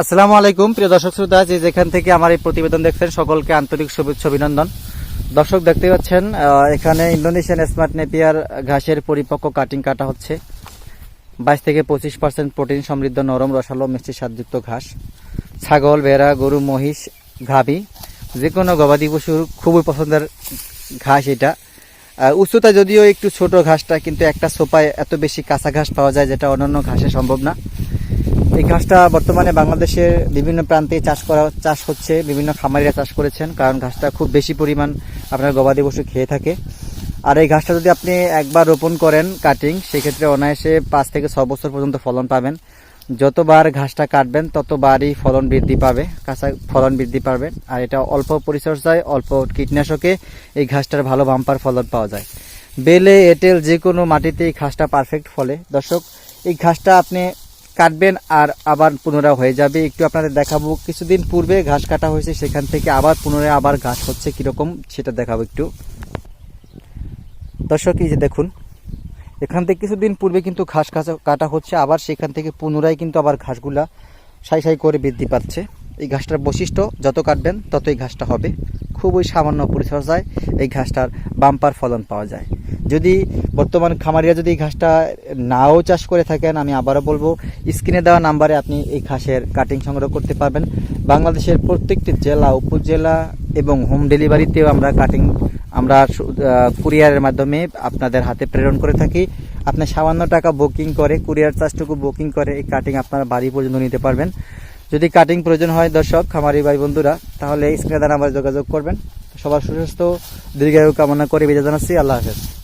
আসসালামু আলাইকুম, প্রিয় দর্শক শ্রোতা, যে যেখান থেকে আমার এই প্রতিবেদন দেখছেন, সকলকে আন্তরিক শুভেচ্ছা, অভিনন্দন। দর্শক, দেখতে পাচ্ছেন এখানে ইন্দোনেশিয়ান স্মার্ট নেপিয়ার ঘাসের পরিপক্ক কাটিং কাটা হচ্ছে। বাইশ থেকে পঁচিশ পার্সেন্ট প্রোটিন সমৃদ্ধ নরম, রসালো, মিষ্টি স্বাদযুক্ত ঘাস। ছাগল, ভেড়া, গরু, মহিষ, গাভী যে কোনো গবাদি পশুর খুবই পছন্দের ঘাস এটা। উচ্চতা যদিও একটু ছোট ঘাসটা, কিন্তু একটা সোপায় এত বেশি কাঁচা ঘাস পাওয়া যায়, যেটা অন্যান্য ঘাসে সম্ভব না। এই ঘাসটা বর্তমানে বাংলাদেশের বিভিন্ন প্রান্তে চাষ করা, চাষ হচ্ছে, বিভিন্ন খামারিরা চাষ করেছেন, কারণ ঘাসটা খুব বেশি পরিমাণ আপনার গবাদি পশু খেয়ে থাকে। আর এই ঘাসটা যদি আপনি একবার রোপণ করেন কাটিং, সেক্ষেত্রে অনায়াসে পাঁচ থেকে ছ বছর পর্যন্ত ফলন পাবেন। যতবার ঘাসটা কাটবেন, ততবারই ফলন বৃদ্ধি পাবে, কাঁচা ফলন বৃদ্ধি পাবে। আর এটা অল্প পরিচর্যায়, অল্প কীটনাশকে এই ঘাসটার ভালো বাম্পার ফলন পাওয়া যায়। বেলে, এঁটেল যে কোনো মাটিতে এই ঘাসটা পারফেক্ট ফলে। দর্শক, এই ঘাসটা আপনি কাটবেন আর আবার পুনরায় হয়ে যাবে। একটু আপনাদের দেখাবো, কিছুদিন পূর্বে ঘাস কাটা হয়েছে, সেখান থেকে আবার পুনরায় আবার ঘাস হচ্ছে, কীরকম সেটা দেখাবো একটু। দর্শক, এই যে দেখুন, এখান থেকে কিছুদিন পূর্বে কিন্তু ঘাস কাটা- কাটা হচ্ছে, আবার সেখান থেকে পুনরায় কিন্তু আবার ঘাসগুলা সাই সাই করে বৃদ্ধি পাচ্ছে। এই ঘাসটার বৈশিষ্ট্য, যত কাটবেন ততই ঘাসটা হবে। খুবই সামান্য পরিচর্যায় এই ঘাসটার বাম্পার ফলন পাওয়া যায়। যদি বর্তমান খামারিরা যদি এই ঘাসটা নাও চাষ করে থাকেন, আমি আবারও বলব, স্ক্রিনে দেওয়া নাম্বারে আপনি এই ঘাসের কাটিং সংগ্রহ করতে পারবেন। বাংলাদেশের প্রত্যেকটি জেলা, উপজেলা এবং হোম ডেলিভারিতেও আমরা কাটিং আমরা কুরিয়ারের মাধ্যমে আপনাদের হাতে প্রেরণ করে থাকি। আপনি সামান্য টাকা বুকিং করে কুরিয়ার চার্জটুকু বুকিং করে এই কাটিং আপনার বাড়ি পর্যন্ত নিতে পারবেন। যদি কাটিং প্রয়োজন হয়, দর্শক, খামারি ভাই বন্ধুরা, তাহলে স্ক্রিনে দ্বারা আমার যোগাযোগ করবেন। সবার সুস্বাস্থ্য, দীর্ঘায়ু কামনা করে বিদায় জানাচ্ছি। আল্লাহ হাফেজ।